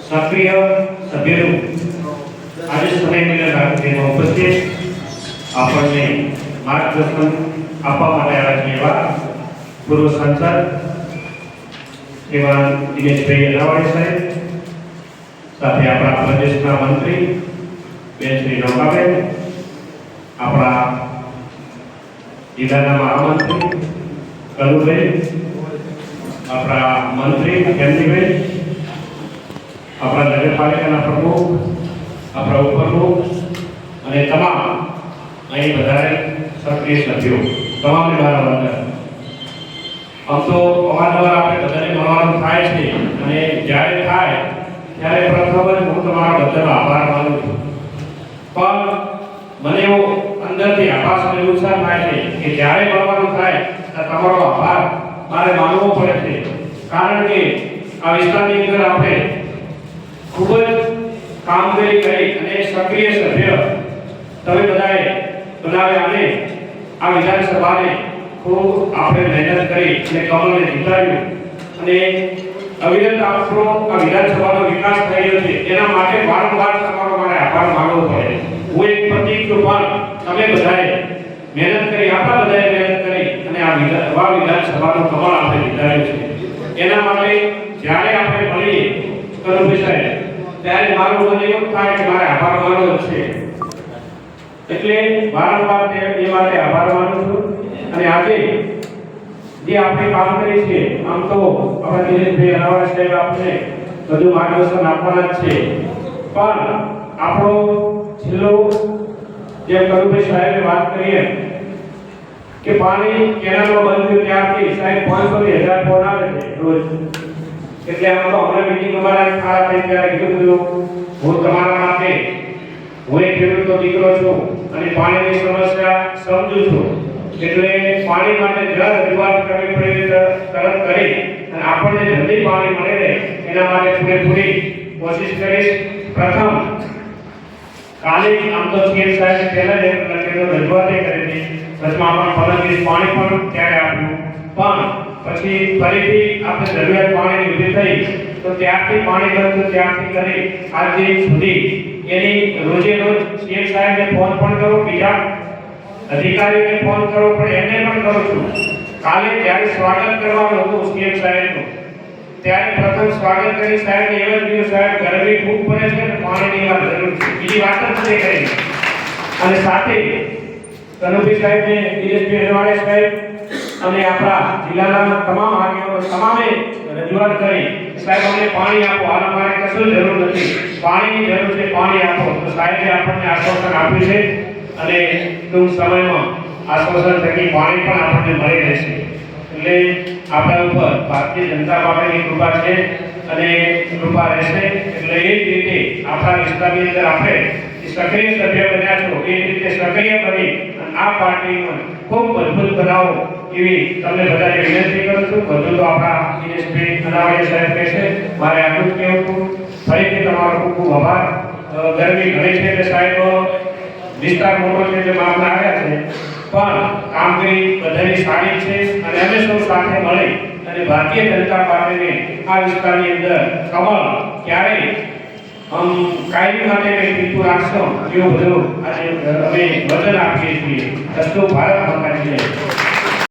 સક્રિય સભ્યનું આજે સમય મિલન તેમાં ઉપસ્થિત આપણને માર્ગદર્શન આપવા માટે આવ્યા છે એવા પૂર્વ સાંસદ એવા દિનેશભાઈ અનાવાડી સાહેબ, સાથે આપણા પ્રદેશના મંત્રી બેન શ્રી નૌકાબેન આપણા જિલ્લાના મહામંત્રી કલુભાઈ આપણા મંત્રી કેન્દ્રીભાઈ આપણા નગરપાલિકાના પ્રમુખ, આપણા ઉપપ્રમુખ અને તમામ અહીં વધારે સક્રિય સભ્યો, તમામને મારા વંદન. આમ તો અવારનવાર આપણે બધાને મળવાનું થાય છે અને જ્યારે થાય ત્યારે પ્રથમ હું તમારા બધાનો આભાર માનું છું. પણ મને એવો અંદરથી આભાસ અને ઉત્સાહ થાય છે કે જ્યારે મળવાનું થાય તમારો આભાર મારે માનવો પડે છે. કારણ કે આ વિસ્તારની અંદર આપણે ખૂબ જ કામગીરી કરી અને સક્રિય સભ્ય તમે બધાએ બનાવ્યા અને આ વિધાનસભાને ખૂબ આપણે મહેનત કરી અને કમલને જીતાડ્યું. અને અવિરત આપણો આ વિધાનસભાનો વિકાસ થયેલો છે. એના માટે વારંવાર તમારો મારે આભાર માનવો પડે હું એક પ્રતિક પણ તમે બધાએ મહેનત કરી આપણા બધાએ મહેનત કરી અને આ વિધાન વિધાનસભાનો કમળ આપણે વિધાર્યું છે. એના માટે જ્યારે આપણે મળીએ કરુભાઈ સાહેબ, ત્યારે મારું મને એવું થાય કે મારે આભાર માનવો છે. એટલે વારંવાર એ માટે આભાર માનું છું. અને આજે જે આપણે કામ કરી છે આમ તો આપણા દિનેશભાઈ અનાવાડા સાહેબ આપણે બધું માર્ગદર્શન આપવાના જ છે. પણ આપણો છેલ્લો જે કરુભાઈ સાહેબે વાત કરીએ કે પાણી કેનાલમાં બંધ થયું ત્યારથી સાહેબ પાંચસો થી હજાર ફોન આવે છે રોજ. એટલે આમ તો હમણાં મીટિંગ અમારા ખાડા થઈ ત્યારે કીધું હતું, હું તમારા માટે, હું એક ખેડૂતનો દીકરો છું અને પાણીની સમસ્યા સમજુ છું. એટલે પાણી માટે જળ રજૂઆત કરવી પડે તરત કરી અને આપણને જલ્દી પાણી મળે એના માટે પૂરેપૂરી કોશિશ કરીશ. પ્રથમ કાલે આમ તો સીએમ સાહેબ પહેલા જ લખેલો રજૂઆત કરી હતી વચમાં આપણે ફલંગીસ પાણી પણ ત્યારે આપ્યું પણ પછી ફરીથી આપણે જરૂરિયાત પાણીની ઊભી થઈ, તો ત્યારથી પાણી બંધ ત્યારથી કરી આજે સુધી એની રોજે રોજ સીએમ સાહેબને ફોન પણ કરો, બીજા અધિકારીને ફોન કરો, પણ એને પણ કરું છું. કાલે જ્યારે સ્વાગત કરવાનું હતું સીએમ સાહેબનું ત્યારે પ્રથમ સ્વાગત કરી સાહેબ. ને એવા કીધું સાહેબ ગરમી ખૂબ પડે છે અને પાણીની વાત જરૂર છે. બીજી વાત જ નથી કરી. અને સાથે કનુભાઈ સાહેબ ને દિનેશભાઈ રેવાડે સાહેબ અને આપણા જિલ્લાના તમામ આગેવાનો તમામે રજૂઆત કરી. સાહેબ, અમને પાણી આપો. હાલ અમારે કશું જરૂર નથી. પાણીની જરૂર છે, પાણી આપો. તો સાહેબે આપણને આશ્વાસન આપ્યું છે અને ટૂંક સમયમાં આશ્વાસન થકી પાણી પણ આપણને મળી રહેશે. એટલે આપણા ઉપર ભારતીય જનતા પાર્ટીની કૃપા છે અને કૃપા રહેશે. એટલે એ જ રીતે આપણા વિસ્તારની અંદર આપણે સક્રિય સભ્ય બન્યા છો, એ રીતે સક્રિય બની આ પાર્ટીને ખૂબ મજબૂત બનાવો એવી તમને બધાને વિનંતી કરું છું. બધું તો આપણા દિનેશભાઈ અનાવાડિયા સાહેબ કહેશે. મારે આટલું જ કહેવું છું. ફરીથી તમારો ખૂબ ખૂબ આભાર. ગરમી ઘણી છે એટલે સાહેબ, વિસ્તાર મોટો છે એટલે મામલા આવ્યા છે. પણ કામગીરી બધાની સારી છે અને અમે સૌ સાથે મળી અને ભારતીય જનતા પાર્ટીને આ વિસ્તારની અંદર કમળ ક્યારેય આમ કાયમી માટે મેં પીતું રાખશો એવું બધું આજે અમે વચન આપીએ છીએ. અસ્તુ ભારત મકાની જય.